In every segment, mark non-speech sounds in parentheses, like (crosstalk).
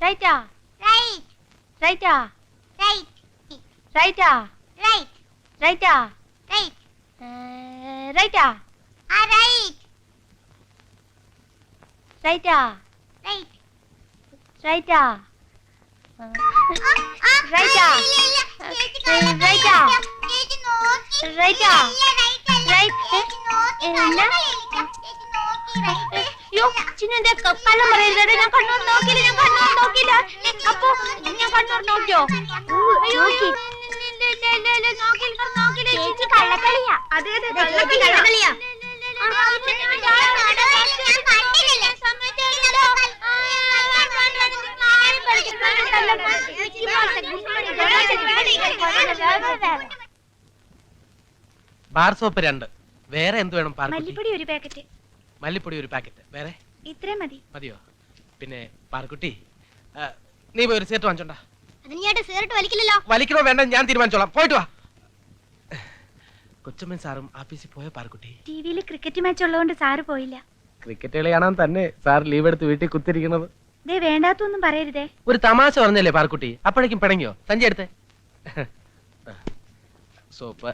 ரைட்டா ரைட் ரைட்டா ரைட் ரைட்டா ரைட் ரைட்டா ரைட் ரைட்டா ஆ ரைட் ரைட்டா ரைட் ரைட்டா ரைட்டா ரைட்டா ரைட்டா ரைட் என்ன അയ്യോ ചിന്നു എന്തേ കള്ളം ഞാൻ കണ്ണൂർ നോക്കിയില്ല ഞാൻ കണ്ണൂർ നോക്കിയില്ല അപ്പൊ ഞാൻ കണ്ണൂർ നോക്കിയോ അയ്യോ ബാർ സോപ്പ് രണ്ട് വേറെ എന്ത് വേണം മല്ലിപ്പൊടി ഒരു പാക്കറ്റ് മല്ലിപ്പൊടി ഒരു പാക്കറ്റ്. വേറെ? ഇത്രയും മതി. മതിയോ? പിന്നെ പാർക്കുട്ടി ആ, നീ പോയി ഒരു സീറ്റ് വാങ്ങിച്ചോണ്ടാ. അതിന് ഞാൻ സീറിട്ട് വലിക്കില്ലല്ലോ. വലിക്കണോ വേണ്ട ഞാൻ തീരുമാനിച്ചോളാം. പോയിട്ട് വാ. കൊച്ചമ്മൻ സാറും ആഫീസിൽ പോയ പാർക്കുട്ടി ടിവിയിൽ ക്രിക്കറ്റ് മാച്ച് ഉള്ളതുകൊണ്ട് സാറ് പോയില്ല. ക്രിക്കറ്റ് കളി കാണാൻ തന്നെ? സാർ ലീവ് എടുത്ത് വീട്ടിൽ കുത്തിരിക്കുന്നത് ദേ വേണ്ടാത്തൊന്നും പറയരുതേ. ഒരു തമാശ പറഞ്ഞല്ലേ പാർക്കുട്ടി അപ്പോഴേക്കും പിണങ്ങിയോ? സഞ്ചി എടുത്തേ. സോപ്പ്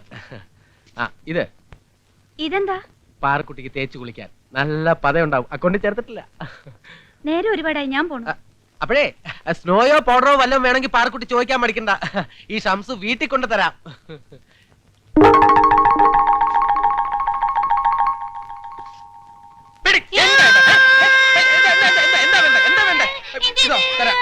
ആ ഇത്. ഇതെന്താ? പാർക്കുട്ടിക്ക് തേച്ച് കുളിക്കാൻ. നല്ല പതയുണ്ടാവും അക്കൗണ്ടിൽ ചേർത്തിട്ടില്ല നേരെ ഒരുപാടായി ഞാൻ പോണു അപ്പഴേ സ്നോയോ പൗഡറോ വല്ലതും വേണമെങ്കിൽ പാർക്കുട്ടി ചോദിക്കാൻ മടിക്കണ്ട ഈ ഷംസ് വീട്ടിൽ കൊണ്ട് തരാം. എന്താ വേണ്ട എന്താ വേണ്ടേ? എന്താ വേണ്ടേ? ഇതോ, തരാം.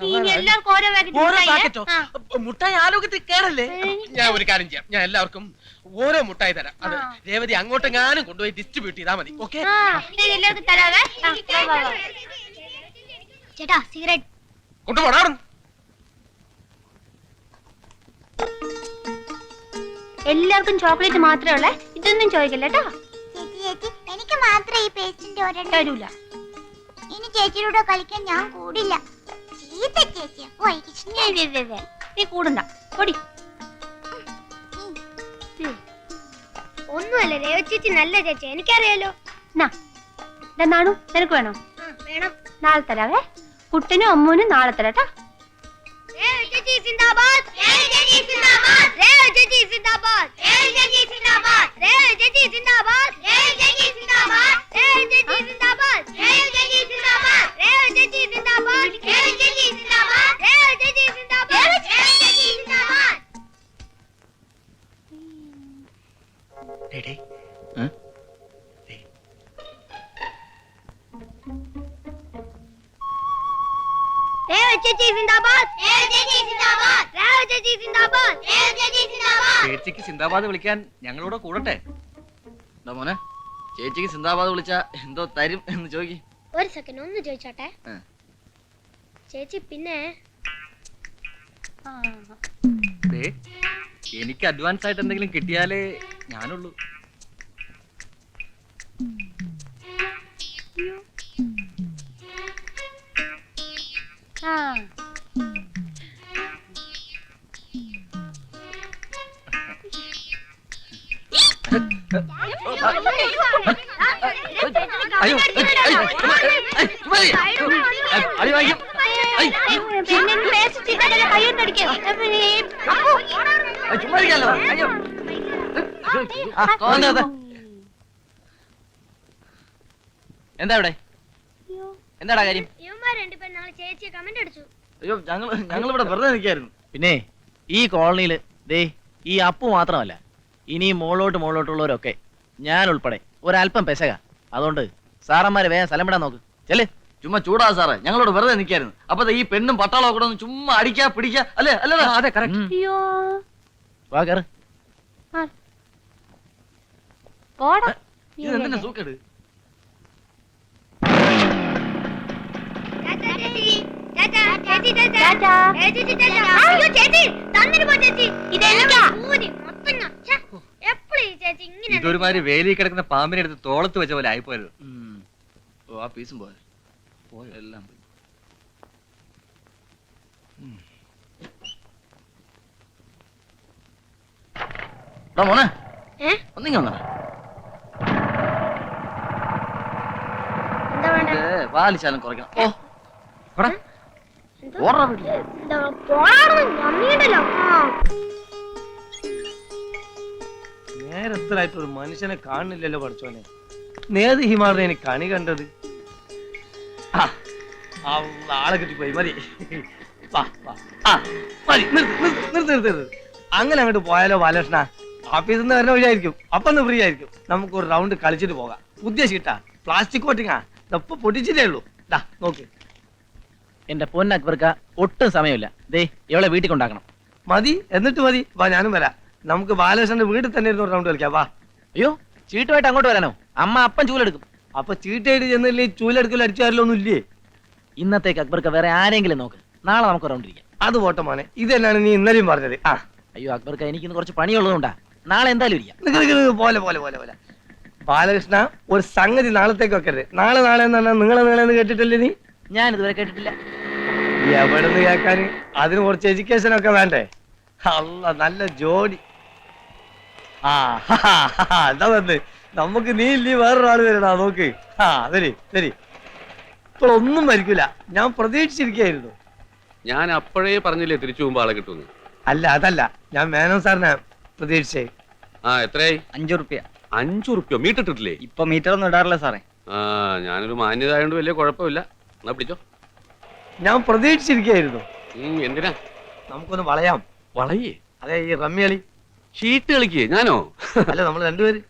അയ്യോ മുട്ടായി ആലോകത്തിൽ കേറല്ലേ? ഞാൻ ഒരു കാര്യം ചെയ്യാം. ഞാൻ എല്ലാവർക്കും ഓരോ മുട്ടായി തരാം. അത് രേവതി ഞാനും കൊണ്ടുപോയി ഡിസ്ട്രിബ്യൂട്ട് ചെയ്താൽ മതി. ഓക്കെ ചേട്ടാ സിഗരറ്റ് കൊണ്ടുപോടാ എല്ലാവർക്കും ചോക്ലേറ്റ് മാത്രമേ ഉള്ളേ? ഇതൊന്നും ചോദിക്കില്ല കേട്ടോ. ചേച്ചി ചേച്ചി എനിക്ക് മാത്രമേ ഈ പേസ്റ്റിന്റെ ഒരെണ്ണം തരൂല. ഇനി ചേച്ചിയുടെ കളിക്കാൻ ഞാൻ കൂടില്ല. ചീത്ത ചേച്ചി. നീ കൂടണ്ട പൊടി. ഒന്നുമല്ല രേവ ചേച്ചി നല്ല ചേച്ചി. എനിക്കറിയാലോ. നാണു. നിനക്ക് വേണോ? വേണം. നാളെ തരാവേ. കുട്ടനും അമ്മൂനും നാളെ തരാം കേട്ടോ. രേവ ചേച്ചി സിന്ദാബാദ് രേവ ചേച്ചി സിന്ദാബാദ് രേവ ചേച്ചി സിന്ദാബാദ് രേവ ചേച്ചി സിന്ദാബാദ് രേവ ചേച്ചി സിന്ദാബാദ് രേവ ചേച്ചി സിന്ദാബാദ് രേവ ചേച്ചി സിന്ദാബാദ് രേവ സിന്ദാബാദ് വിളിക്കാൻ ഞങ്ങളോട് കൂടട്ടെ? എന്താ മോനെ ചേച്ചിക്ക് സിന്ദാബാദ് വിളിച്ച എന്തോ തരും എന്ന് ചോദിക്കും. ഒരു സെക്കൻഡ് ഒന്ന് ചോദിച്ചോട്ടെ? ആ. ചേച്ചി പിന്നെ? ദേ, എനിക്ക് അഡ്വാൻസ് ആയിട്ട് എന്തെങ്കിലും കിട്ടിയാലേ ഞാനുള്ളൂ. ആ. എന്താ ഇവിടെ എന്താടാ കാര്യം? അയ്യോ ഞങ്ങൾ ഞങ്ങൾ ഇവിടെ വെറുതെ നിൽക്കായിരുന്നു പിന്നെ ഈ കോളനിയിൽ ദേ ഈ അപ്പു മാത്രമല്ല ഇനി മുകളിലോട്ട് മോളോട്ടുള്ളവരൊക്കെ ഞാൻ ഉൾപ്പെടെ ഒരല്പം പെശക. അതുകൊണ്ട് സാറന്മാരെ വേഗം സ്ഥലം വിടാൻ നോക്ക്. ചെൽ ചുമ്മാ ചൂടാ സാറേ. ഞങ്ങളോട് വെറുതെ നിൽക്കായിരുന്നു. അപ്പൊ ഈ പെണ്ണും പട്ടാളം കൂടെ ഒന്ന് ചുമ്മാ അടിക്കാ പിടിക്കാ. അല്ലേ? അല്ലേ അതെ കറക്റ്റ് ചേച്ചി അയ്യോ. വാ ചേച്ചി പോടാ. ഇത് ചേച്ചി സൂക്കേട്? ചേച്ചി ചേച്ചി. ചേച്ചി ചേച്ചി ചേച്ചി. ചേച്ചി. ഒരുമാതിരി വേലി കിടക്കുന്ന പാമ്പിനെ എടുത്ത് തോളത്ത് വെച്ച പോലെ ആയിപ്പോയത്. ഓ ആ പീസും പോയത് പോയോ? എല്ലാം പോയി. മോനെ ഓ നേരത്തിലായിട്ട് ഒരു മനുഷ്യനെ കാണുന്നില്ലല്ലോ പഠിച്ചോനെ നേത് ഹിമാറിനെ എനിക്ക് കണി കണ്ടത്. ആളെ കിട്ടിപ്പോയി മതി. മതി നിർത്ത് നിർത്ത്. അങ്ങനെ അങ്ങോട്ട് പോയാലോ ബാലകൃഷ്ണ? ഓഫീസിൽ നിന്ന് വരുന്ന വഴിയായിരിക്കും. അപ്പൊ ഒന്ന് ഫ്രീ ആയിരിക്കും. നമുക്ക് ഒരു റൗണ്ട് കളിച്ചിട്ട് പോകാം. പുതിയ ഷീട്ടാ പ്ലാസ്റ്റിക് കോട്ടിങ്ങാ ഇതപ്പൊ പൊട്ടിച്ചിട്ടേ ഉള്ളൂ. ദാ നോക്ക്. എന്റെ പൊന്നക്ബർക്ക് ഒട്ടും സമയമില്ല. ദേ ഇവളെ വീട്ടിൽ കൊണ്ടാക്കണം. മതി എന്നിട്ട് മതി. വാ ഞാനും വരാം. നമുക്ക് ബാലകൃഷ്ണന്റെ വീട്ടിൽ തന്നെ ഇരുന്ന് ഒരു റൗണ്ട് കളിക്കാം. വാ. അയ്യോ ചീട്ടുമായിട്ട് അങ്ങോട്ട് വരാനോ? അമ്മ അപ്പം ചൂലെടുക്കും. അപ്പൊ ചീട്ടായിട്ട് ചെന്നില്ലേ ചൂലെടുക്കൽ അടിച്ചു ഒന്നും ഇല്ലേ? ഇന്നത്തേക്ക് അക്ബർക്ക് വേറെ ആരെങ്കിലും നോക്ക്. നാളെ നമുക്ക് റൗണ്ട് ഇരിക്കാം. അത് പോട്ടെ മോനെ. ഇത് തന്നെയാണ് നീ ഇന്നലെയും പറഞ്ഞത്. ആ. അയ്യോ അക്ബർക്ക് എനിക്കിന്ന് കുറച്ച് പണിയുള്ളതുകൊണ്ടാ. നാളെ എന്തായാലും ഇരിക്കാം. നിക്ക് നിക്ക് നിക്ക്. പോലെ പോലെ പോലെ പോലെ. ബാലകൃഷ്ണ ഒരു സംഗതി നാളത്തേക്ക് വെക്കരുത്. നാളെ നാളെ എന്ന് പറഞ്ഞാൽ നിങ്ങളെ നിങ്ങളെ എന്ന് കേട്ടിട്ടില്ലേ നീ? ഞാൻ ഇതുവരെ കേട്ടിട്ടില്ല. എവിടെ നിന്ന് കേൾക്കാൻ? അതിന് കുറച്ച് എഡ്യൂക്കേഷൻ ഒക്കെ വേണ്ടേ? അല്ല നല്ല ജോഡി ആ എന്താ വന്ന് നമുക്ക് നീ ഇല്ലേ വേറൊരാൾ വരണ നോക്ക്. ആ ശരി ശരി. ഇപ്പോൾ ഒന്നും മരിക്കൂല ഞാൻ പ്രതീക്ഷിച്ചിരിക്കുകയായിരുന്നു. ഞാൻ അപ്പോഴേ പറഞ്ഞില്ലേ തിരിച്ചു പോകുമ്പോ ആളെ കിട്ടുന്നു അല്ല അതല്ല. ഞാൻ മേനോൻ സാറിനെ പ്രതീക്ഷിച്ചേ. ആ എത്രയായി? അഞ്ചു റുപ്യ അഞ്ചു റുപ്യ മീറ്റർ ഇട്ടിട്ടില്ലേ ഇപ്പൊ മീറ്റർ ഒന്നും ഇടാറില്ല സാറേ. ആ ഞാനൊരു മാന്യത ആയതുകൊണ്ട് വലിയ കുഴപ്പമില്ല. എന്നാ പിടിച്ചോ. ഞാൻ പ്രതീക്ഷിച്ചിരിക്കുകയായിരുന്നു. ഉം, എന്തിനാ? നമുക്കൊന്ന് വളയാം. വളയേ? അതെ ഈ റമ്മി ഷീട്ട് കളിക്കേ ഞാനോ? അല്ല നമ്മൾ രണ്ടുപേര്.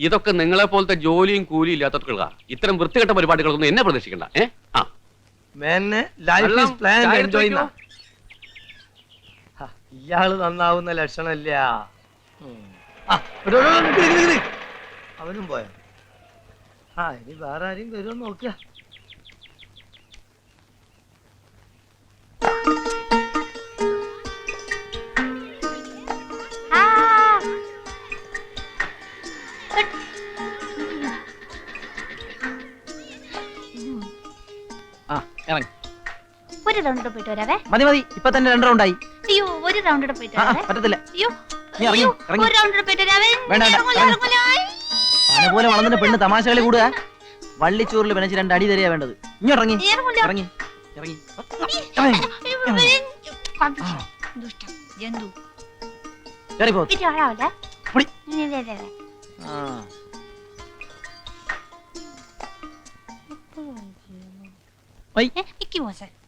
ഇതൊക്കെ നിങ്ങളെ പോലത്തെ ജോലിയും കൂലിയും ഇല്ലാത്തവർക്കുള്ള ഇത്തരം വൃത്തികെട്ട പരിപാടികളൊന്നും എന്നെ പ്രതീക്ഷിക്കണ്ട. ഏ? ആ. മേനെ ലൈഫ് വെള്ളം, ഈസ് പ്ലാൻ ചായ എടുത്ത് എൻജോയ് വെക്കോ? ഇയാൾ നന്നാവുന്ന ലക്ഷണമില്ല. ഉം. ആ, എടോ, എടോ, എടോ, നിക്ക്, നിക്ക്, നിക്ക്. അവനും പോയ? ആ ഇനി വേറെ ആരെയും വരുമോ നോക്കുക. ഒരു റൗണ്ട് കൂടെ പോയിട്ട് വരാവേ മതി മതി ഇപ്പൊ തന്നെ രണ്ട് റൗണ്ടായി അയ്യോ ഒരു റൗണ്ട് കൂടെ പോയിട്ട് ആ ആ, വരാവേ പറ്റത്തില്ല അയ്യോ നീ ഇറങ്ങി, അയ്യോ ഇറങ്ങി. ഒരു റൗണ്ട് കൂടെ പോയിട്ട് വരാവേ വേണ്ട, വേണ്ട, ഇറങ്ങൂല, ഇറങ്ങ്. ഇറങ്ങൂല. പന പോലെ വളർന്നിട്ട് പെണ്ണ് തമാശ കളി കൂടുക വള്ളിച്ചോറിൽ പിണച്ച് രണ്ട് അടി തരിക വേണ്ടത് ഇങ്ങോട്ടിറങ്ങി ഇറങ്ങൂല. ഇറങ്ങി ഇറങ്ങി അയ്യോ, ഇറങ്ങി. ദുഷ്ടൻ, ജന്തു. കയറി പോ ഇത് ആളാവല്ലേ? പൊടി. ഇല്ല, ഇല്ല, ഇല്ല, ഇല്ല. ആ ഐ. ഏ, ഇക്ക് മോശം. ആ.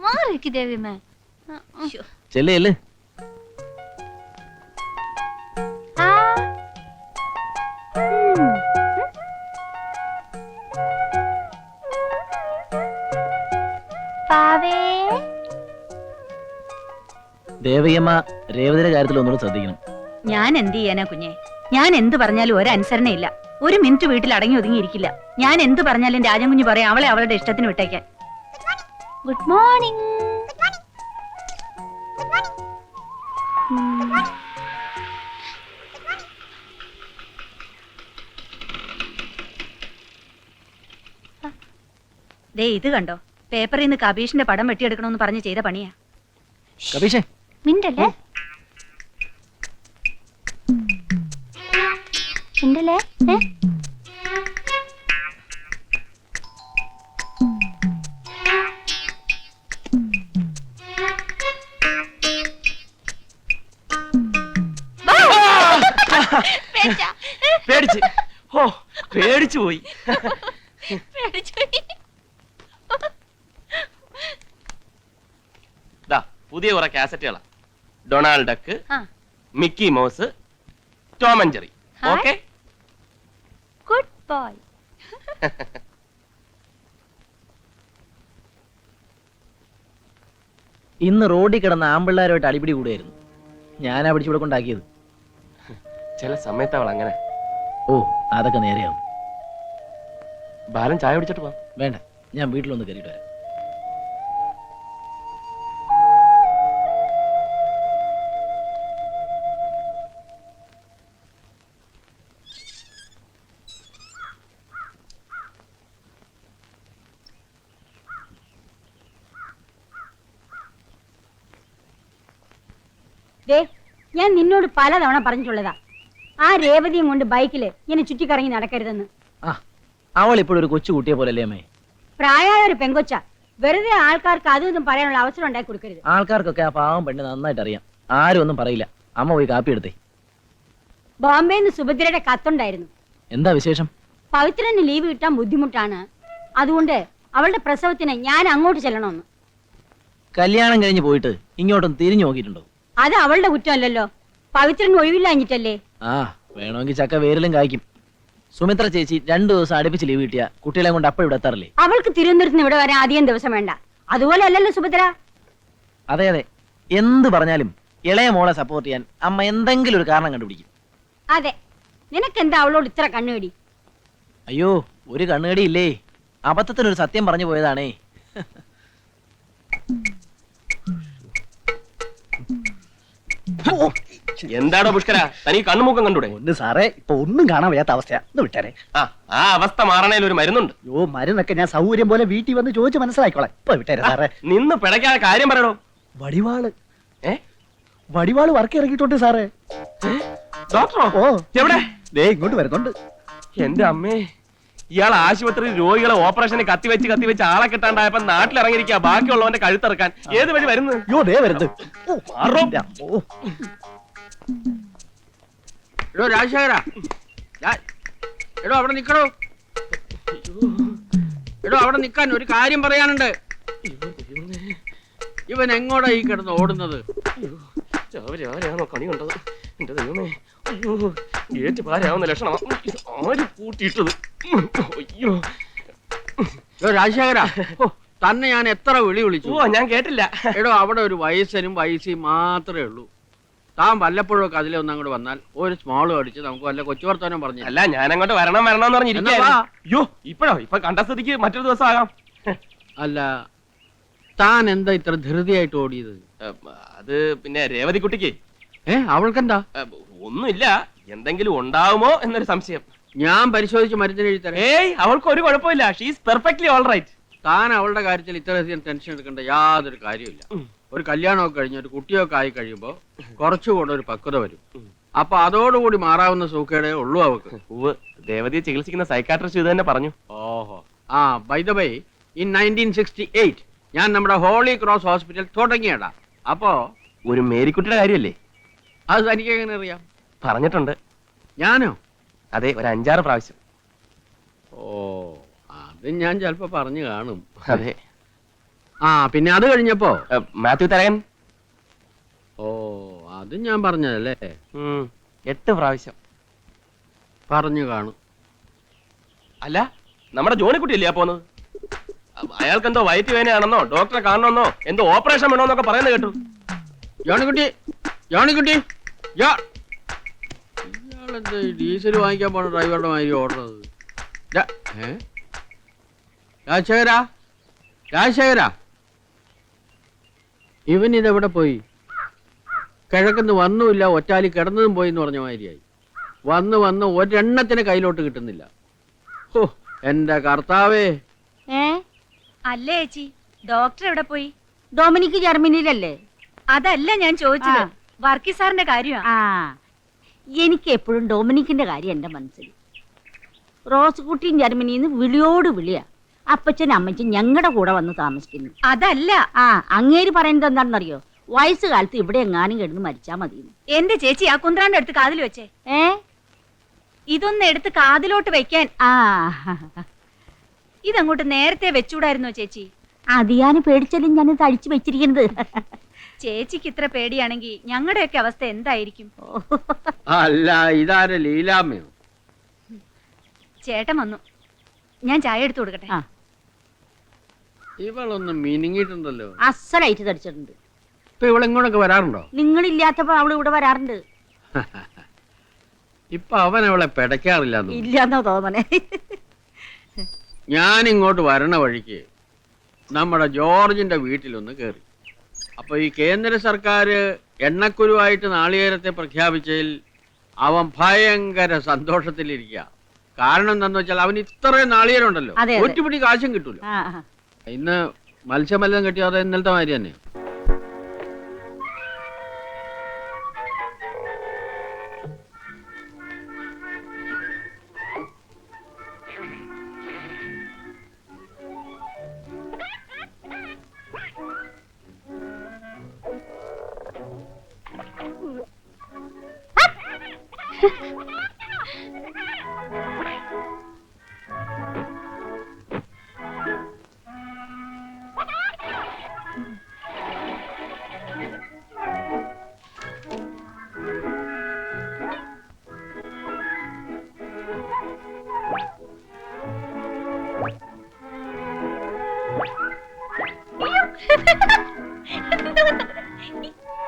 മാറിക്ക് ദേവിയമ്മേ. ചെല്ല് രേവതിയുടെ കാര്യത്തിൽ ഒന്നുകൂടെ ശ്രദ്ധിക്കണം. ഞാൻ എന്ത് ചെയ്യാനാ കുഞ്ഞെ? ഞാൻ എന്ത് പറഞ്ഞാലും ഒരു അനുസരണയില്ല ഒരു മിനിറ്റ് വീട്ടിൽ അടങ്ങി ഒതുങ്ങിയിരിക്കില്ല. ഞാൻ എന്ത് പറഞ്ഞാലും രാജൻ കുഞ്ഞ് പറയാം അവളെ അവളുടെ ഇഷ്ടത്തിന് വിട്ടേക്കാൻ. ഗുഡ് മോർണിംഗ് ദേ ഇത് കണ്ടോ? പേപ്പറിൽ നിന്ന് കബീഷിന്റെ പടം വെട്ടിയെടുക്കണമെന്ന് പറഞ്ഞ് ചെയ്ത പണിയാ. കബീഷേ മിണ്ടല്ലേ? മിണ്ടല്ലേ? ഏ? പേടിച്ചു പോയി പേടിച്ചുപോയി. (laughs) ദാ പുതിയ കുറെ കാസറ്റുകളാ. Donald Duck Mickey Mouse Tom and Jerry. Okay? Good boy. (laughs) ഇന്ന് റോഡിൽ കിടന്ന ആമ്പിള്ളാരുമായിട്ട് അടിപിടി കൂടിയായിരുന്നു ഞാനാ പിടിച്ചിവിടെ കൊണ്ടാക്കിയത്. ചില സമയത്ത് അവൾ അങ്ങനെ. ഓ അതൊക്കെ നേരെയാവും. ബാലൻ ചായ കുടിച്ചിട്ട് പോവാം വേണ്ട ഞാൻ വീട്ടിലൊന്ന് കയറിയിട്ട് വരാം. ദേ ഞാൻ നിന്നോട് പലതവണ പറഞ്ഞിട്ടുള്ളതാ. ആ രേവതിയും കൊണ്ട് ബൈക്കിൽ ഇങ്ങനെ ചുറ്റിക്കറങ്ങി നടക്കരുതെന്ന്. ആ അവൾ ഇപ്പോഴൊരു കൊച്ചു കുട്ടിയെ പോലെ അല്ലേ അമ്മേ? പ്രായമായ ഒരു പെങ്കൊച്ച. വെറുതെ ആൾക്കാർക്ക് അതും ഇതും പറയാനുള്ള അവസരം ഉണ്ടാക്കി കൊടുക്കരുത്. ആൾക്കാർക്കൊക്കെ ആ പാവം പെണ്ണ് നന്നായിട്ട് അറിയാം. ആരും ഒന്നും പറയില്ല. അമ്മ പോയി കാപ്പി എടുത്തേ. ബോംബെയിൽ നിന്ന് സുഭദ്രയുടെ കത്തുണ്ടായിരുന്നു. എന്താ വിശേഷം? പവിത്രന് ലീവ് കിട്ടാൻ ബുദ്ധിമുട്ടാണ്. അതുകൊണ്ട് അവളുടെ പ്രസവത്തിന് ഞാൻ അങ്ങോട്ട് ചെല്ലണമെന്ന്. കല്യാണം കഴിഞ്ഞ് പോയിട്ട് ഇങ്ങോട്ടും തിരിഞ്ഞു നോക്കിയിട്ടുണ്ടോ? അത് അവളുടെ കുറ്റമല്ലല്ലോ. പവിത്രന് ഒഴിവില്ലാഞ്ഞിട്ടല്ലേ? ആ വേണമെങ്കിൽ ചക്ക വേരിലും കായ്ക്കും. സുമിത്ര ചേച്ചി രണ്ടു ദിവസം അടുപ്പിച്ച് ലീവ് കിട്ടിയ കുട്ടികളെ കൊണ്ട് അപ്പോൾ ഇവിടെ എത്താറില്ലേ? അവൾക്ക് തിരുവനന്തപുരത്ത് ഇവിടെ വരാൻ അധികം ദിവസം വേണ്ട. അതുപോലെ അല്ലല്ലോ സുഭദ്ര അതെ അതെ. എന്ത് പറഞ്ഞാലും ഇളയ മോളെ സപ്പോർട്ട് ചെയ്യാൻ അമ്മ എന്തെങ്കിലും ഒരു കാരണം കണ്ടുപിടിക്കും. അതെ. നിനക്കെന്താ അവളോട് ഇത്ര കണ്ണുകടി? അയ്യോ ഒരു കണ്ണുകടി ഇല്ലേ? അബദ്ധത്തിനൊരു സത്യം പറഞ്ഞു പോയതാണേ. എന്താടോ പുഷ്കര? തനിക്ക് കണ്ണുമുക്കം കണ്ടൂടെ? ഒന്ന് സാറേ. ഇപ്പൊ ഒന്നും കാണാൻ വയ്യാത്ത അവസ്ഥയാ. ഒന്ന് വിട്ടാരെ. ആ ആ അവസ്ഥ മാറണേൽ ഒരു മരുന്നുണ്ട്. യോ മരുന്നൊക്കെ ഞാൻ സൗകര്യം പോലെ വീട്ടിൽ വന്ന് ചോദിച്ച് മനസ്സിലാക്കിക്കോളാം. ഇപ്പൊ വിട്ടേരെ സാറേ. നിന്ന് പിടയ്ക്കാതെ കാര്യം പറയണോ വടിവാൾ. ഏ? വടിവാൾ വർക്ക് ഇറങ്ങിയിട്ടുണ്ട് സാറേ ഡോക്ടറോ? ഓ. എവിടെ? ദേ ഇങ്ങോട്ട് വരുന്നുണ്ട്. എന്റെ അമ്മേ ഇയാൾ ആശുപത്രിയിൽ രോഗികളെ ഓപ്പറേഷന് കത്തിവെച്ച് കത്തിവെച്ച് ആളെ കിട്ടാണ്ടായപ്പോ നാട്ടിലിറങ്ങിയിരിക്കുക ബാക്കിയുള്ളവന്റെ കഴുത്തിറക്കാൻ. ഏത് വഴി വരുന്നത്? യോ ദേ വരുന്നത്. ഓ, മാറോ. ഇല്ല. ഓ എടോ രാജശേഖര. എടോ അവിടെ നിക്കണോ? എടോ അവിടെ നിക്കാൻ ഒരു കാര്യം പറയാനുണ്ട്. ഇവൻ എങ്ങോട്ടാ ഈ കിടന്ന് ഓടുന്നത്? രാവിലെ ആരെയാണോ കണി കണ്ടത്? എന്റെ ദൈവമേ അയ്യോ ഗേറ്റ് പാരാവുന്ന ലക്ഷണം. ഇത് ആര് കൂട്ടിയിട്ടത്? അയ്യോ. എടോ രാജശേഖര തന്നെ ഞാൻ എത്ര വിളി വിളിച്ചു? ഓ ഞാൻ കേട്ടില്ല. എടോ അവിടെ ഒരു വയസ്സനും വയസ്സിയും മാത്രമേ ഉള്ളൂ. താൻ വല്ലപ്പോഴൊക്കെ അതിലൊന്നും ഒന്ന് അങ്ങോട്ട് വന്നാൽ ഒരു സ്മോൾ അടിച്ച് നമുക്ക് വല്ല കൊച്ചു വർത്താനം പറഞ്ഞു അല്ല ഞാൻ അങ്ങോട്ട് വരണം വരണം എന്ന് വാ. അയ്യോ ഇപ്പഴോ? ഇപ്പൊ കണ്ട സ്ഥിതിക്ക് മറ്റൊരു ദിവസം ആകാം. അല്ല താൻ എന്താ ഇത്ര ധൃതിയായിട്ട് ഓടിയത്? അത് പിന്നെ രേവതി കുട്ടിക്ക് ഏ അവൾക്കെന്താ? ഒന്നുമില്ല. എന്തെങ്കിലും ഉണ്ടാവുമോ എന്നൊരു സംശയം. ഞാൻ പരിശോധിച്ച് മരുന്നിന് എഴുതി തരാം. ഏയ് അവൾക്ക് ഒരു കുഴപ്പമില്ല. ഷീസ് പെർഫെക്റ്റ്ലി ഓൾ റൈറ്റ് താൻ അവളുടെ കാര്യത്തിൽ ഇത്രയധികം ടെൻഷൻ എടുക്കേണ്ട യാതൊരു കാര്യമില്ല ഒരു കല്യാണമൊക്കെ കഴിഞ്ഞ് ഒരു കുട്ടിയൊക്കെ ആയി കഴിയുമ്പോൾ കുറച്ചുകൂടെ ഒരു പക്വത വരും. അപ്പൊ അതോടുകൂടി മാറാവുന്ന സൂക്കേടേ ഉള്ളൂ അവക്ക്. ഉവ് ദേവതിയെ ചികിത്സിക്കുന്ന സൈക്കാട്രിസ്റ്റ് ഇത് തന്നെ പറഞ്ഞു. ഓഹോ. ആ by the by in nineteen sixty eight ഞാൻ നമ്മുടെ ഹോളി ക്രോസ് ഹോസ്പിറ്റൽ തുടങ്ങിയടാ അപ്പോ ഒരു മേരിക്കുട്ടിയുടെ കാര്യമല്ലേ അത് തനിക്ക് എങ്ങനെ അറിയാം? പറഞ്ഞിട്ടുണ്ട്. ഞാനോ? അതെ ഒരു അഞ്ചാറ് പ്രാവശ്യം. ഓ അത് ഞാൻ ചിലപ്പോ പറഞ്ഞു കാണും. അതെ. ആ പിന്നെ അത് കഴിഞ്ഞപ്പോ? മാത്യു തരകൻ? ഓ അത് ഞാൻ പറഞ്ഞതല്ലേ? എട്ട് പ്രാവശ്യം. പറഞ്ഞു കാണും. അല്ല നമ്മുടെ ജോണിക്കുട്ടിയല്ലേ ആ പോന്നത്? അയാൾക്ക് എന്തോ വയറ്റ് വേനയാണെന്നോ ഡോക്ടറെ കാണണമെന്നോ എന്തോ ഓപ്പറേഷൻ വേണമെന്നൊക്കെ പറയുന്നത് കേട്ടു. ജോണിക്കുട്ടി ജോണിക്കുട്ടി ഇയാളെന്താ ഡീസൽ വാങ്ങിക്കാൻ പോണ ഡ്രൈവറുടെ മാതിരി ഓടുന്നത്? രാജശേഖര? രാജശേഖര? ഇവൻ ഇതെവിടെ പോയി? കിഴക്കുന്ന് വന്നുമില്ല ഒറ്റാലി കിടന്നതും പോയി എന്ന് പറഞ്ഞ മാതിരിയായി. വന്ന് വന്ന് ഒരെണ്ണത്തിന് കയ്യിലോട്ട് കിട്ടുന്നില്ല. ഓ എന്റെ കർത്താവേ. ഏ? അല്ലേ ചേച്ചി ഡോക്ടർ എവിടെ പോയി? ഡൊമിനിക്ക് ജർമ്മനിയിലല്ലേ? അതല്ല ഞാൻ ചോദിച്ചത്. ആ. വർക്കി സാറിന്റെ കാര്യമാണ് ആ. എനിക്ക് എപ്പോഴും ഡൊമിനിക്കിന്റെ കാര്യം എന്റെ മനസ്സിൽ. റോസ് കുട്ടിയും ജർമ്മനിന്ന് വിളിയോട് വിളിയാ. അപ്പച്ചൻ അമ്മച്ചും ഞങ്ങളുടെ കൂടെ വന്ന് താമസിക്കുന്നു. അതല്ല. ആ അങ്ങേര് പറയുന്നത് എന്താണെന്നറിയോ? വയസ്സുകാലത്ത് ഇവിടെ എങ്ങാനും കിടന്ന് മരിച്ചാ മതി എന്റെ ചേച്ചി ആ കുന്ത്രാന്റെ അടുത്ത് കാതിൽ വെച്ചേ. ഏ? ഇതൊന്ന് എടുത്ത് കാതിലോട്ട് വെക്കാൻ. ആ. ഇതങ്ങോട്ട് നേരത്തെ വെച്ചൂടായിരുന്നോ ചേച്ചി? അത് ഞാൻ പേടിച്ചാലും ഞാൻ തഴിച്ചു വെച്ചിരിക്കുന്നത്? ചേച്ചിക്ക് ഇത്ര പേടിയാണെങ്കിൽ ഞങ്ങളുടെയൊക്കെ അവസ്ഥ എന്തായിരിക്കും? അല്ല ഇതാരെ ലീലാമ്മയോ? ചേട്ടൻ വന്നു. ഞാൻ ചായ എടുത്തു കൊടുക്കട്ടെ. ആ. ഇവളൊന്ന് മിനിങ്ങിയിട്ടുണ്ടല്ലോ. അസലായിട്ട് തടിച്ചിട്ടുണ്ട്. ഇപ്പൊ ഇവളെങ്ങോട്ടൊക്കെ വരാറുണ്ടോ? നിങ്ങളില്ലാത്തപ്പോ അവൾ ഇവിടെ വരാറുണ്ട്. (laughs) ഇപ്പൊ അവൻ അവളെ പിടയ്ക്കാറില്ല ഇല്ലാന്നോ തോന്നണേ. ഞാൻ ഇങ്ങോട്ട് വരണ വഴിക്ക് നമ്മുടെ ജോർജിന്റെ വീട്ടിലൊന്ന് കേറി. അപ്പൊ ഈ കേന്ദ്ര സർക്കാർ എണ്ണക്കുരുവായിട്ട് നാളികേരത്തെ പ്രഖ്യാപിച്ചതിൽ അവൻ ഭയങ്കര സന്തോഷത്തിലിരിക്കുക കാരണം എന്താന്ന് വെച്ചാൽ അവന് ഇത്രയും നാളികേരം ഉണ്ടല്ലോ. ഒറ്റപ്പിടി കാശും കിട്ടൂല. ഇന്ന് മത്സ്യമല്ലം കിട്ടിയോ അതോ ഇന്നലത്തെ മാതിരി തന്നെ.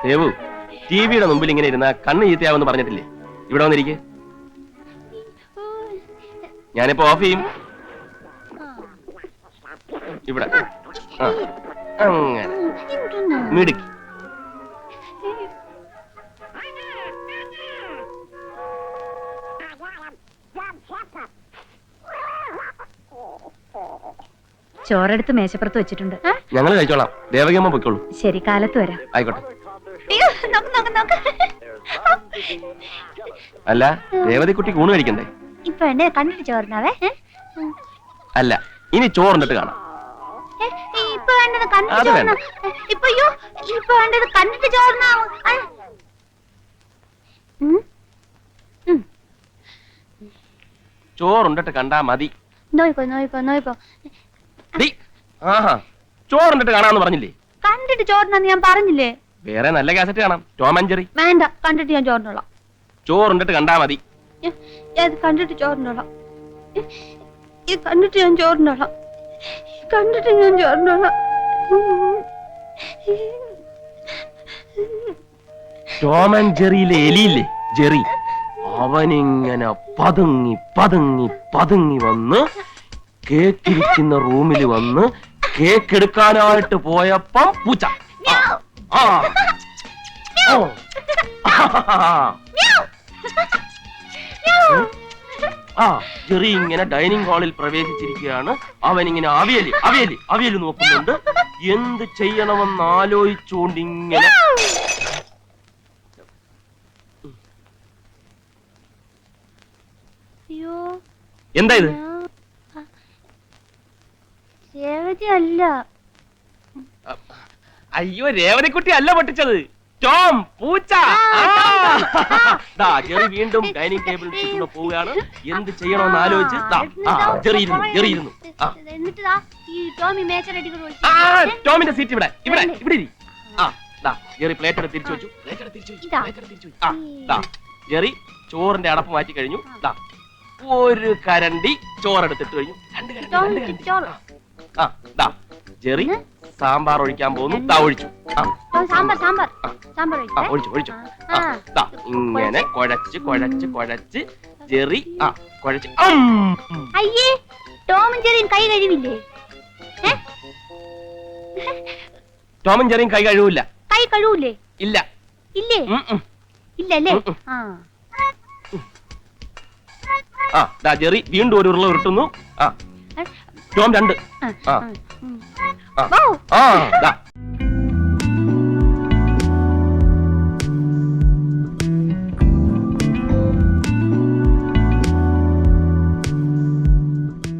ദേവു ടി വിയുടെ മുമ്പിൽ ഇങ്ങനെ ഇരുന്ന കണ്ണ് ചീത്തയാവെന്ന് പറഞ്ഞിട്ടില്ലേ? ഇവിടെ വന്നിരിക്കെ. ഞാനിപ്പോ ഓഫ് ചെയ്യും. ഇവിടെ. അങ്ങനെ. മിടുക്കി. ചോറെടുത്ത് മേശപ്പുറത്ത് വെച്ചിട്ടുണ്ട്. ഞങ്ങൾ കഴിച്ചോളാം. ദേവകിയമ്മ പൊയ്ക്കോളൂ. ശരി കാലത്ത് വരാം. ആയിക്കോട്ടെ അയ്യോ നോക്ക് നോക്ക് നോക്ക് അല്ല രേവതിക്കുട്ടി ഊണ് കഴിക്കണ്ടേ? ഇപ്പൊ എന്നെ കണ്ടിട്ട് ചോറിനാവേ അല്ല ഇനി ചോർന്നിട്ട് കാണാം. ഇപ്പൊ വേണ്ടത് കണ്ടിട്ട് ചോറിനാ ഇപ്പൊ ഇപ്പൊ വേണ്ടത് കണ്ടിട്ട് ചോറിനാവും. ചോറുണ്ടിട്ട് കണ്ടാ മതി. നോയിക്കോ നോയിക്കോ നോയിക്കോ. ചോറുണ്ടിട്ട് കാണാന്ന് പറഞ്ഞില്ലേ? കണ്ടിട്ട് ചോറിനാന്ന് ഞാൻ പറഞ്ഞില്ലേ? വേറെ നല്ല കാസറ്റ് കാണാം. ടോം അഞ്ചറി വേണ്ട കണ്ടിട്ട് ഞാൻ ചോറിനോളാം. ചോറുണ്ടിട്ട് കണ്ടാ മതി. ഇത് കണ്ടിട്ട് ചോറിനോളാം. ഏ, ഇത് കണ്ടിട്ട് ഞാൻ ചോറിനോളാം. കണ്ടിട്ട് ഞാൻ ചോറിനോളാം. ആൻഡ് ജെറിയിലെ എലിയില്ലേ? ജെറി. അവനിങ്ങനെ പതുങ്ങി പതുങ്ങി പതുങ്ങി വന്ന് കേക്കിരിക്കുന്ന റൂമിൽ വന്ന് കേക്ക് എടുക്കാനായിട്ട് പോയപ്പം പൂച്ച. ആ. ഓ. ആ ജെറി ഇങ്ങനെ ഡൈനിങ് ഹാളിൽ പ്രവേശിച്ചിരിക്കുകയാണ്. അവൻ ഇങ്ങനെ അവിയൽ അവിയൽ അവിയൽ നോക്കുന്നുണ്ട്. എന്ത് ചെയ്യണമെന്ന് ആലോചിച്ചുകൊണ്ട് ഇങ്ങനെ എന്തായത് എന്താ ഇത്? അല്ല. അയ്യോ രേവനക്കുട്ടി അല്ല പൊട്ടിച്ചത്. ടോം പൂച്ച. ദാ ജെറി വീണ്ടും ഡൈനിങ് ടേബിളിൽ ചുറ്റുള്ള പോവുകയാണ്. എന്ത് ചെയ്യണമെന്ന് ആലോചിച്ച് ദാ, ആ ജെറി ഇരുന്നു ജെറി ഇരുന്നു ആ. എന്നിട്ട് ദാ ഈ ടോമി ആ ടോമിന്റെ സീറ്റ് ഇവിടെ ഇവിടെ ഇവിടെ ഇരി. ആ ദാ ജെറി പ്ലേറ്റ് എടുത്ത് തിരിച്ചു വെച്ചു. പ്ലേറ്റ് എടുത്ത് തിരിച്ചു വെച്ചു ഇതാ. പ്ലേറ്റ് എടുത്ത് തിരിച്ചു വെച്ചു. ആ ദാ ജെറി ചോറിന്റെ അടപ്പ് മാറ്റി കഴിഞ്ഞു. ദാ ഒരു കരണ്ടി ചോറെടുത്തിട്ട് കഴിഞ്ഞു. രണ്ട് കരണ്ടി രണ്ട് കരണ്ടി. ആ ദാ ജെറി സാമ്പാർ ഒഴിക്കാൻ പോകുന്നു. താ ഒഴിച്ചു. ആ. ഓ, സാമ്പാർ സാമ്പാർ. സാമ്പാർ ആ ഒഴിക്കേ? ഒഴിച്ചു ഒഴിച്ചു. ആ, ദാ ഇങ്ങനെ കുഴച്ച് കുഴച്ച് കുഴച്ച് ജെറി ആ കുഴച്ച്. അം. അയ്യേ ടോമും ചെറിയും കൈ കഴിവില്ലേ? ഏ? ടോമും ജെറിയും കൈ കഴിവില്ല. കൈ കഴുവൂലേ? ഇല്ല. ഇല്ലേ? ഉം, ഉം. ഇല്ലല്ലേ ഉം, ഉം. ആ. ആ ദാ ജെറി വീണ്ടും ഒരു ഉരുള ഉരുട്ടുന്നു. ആ. ടോം രണ്ട്. ആ, ആ ഉം. ആ ഓ ആ ദാ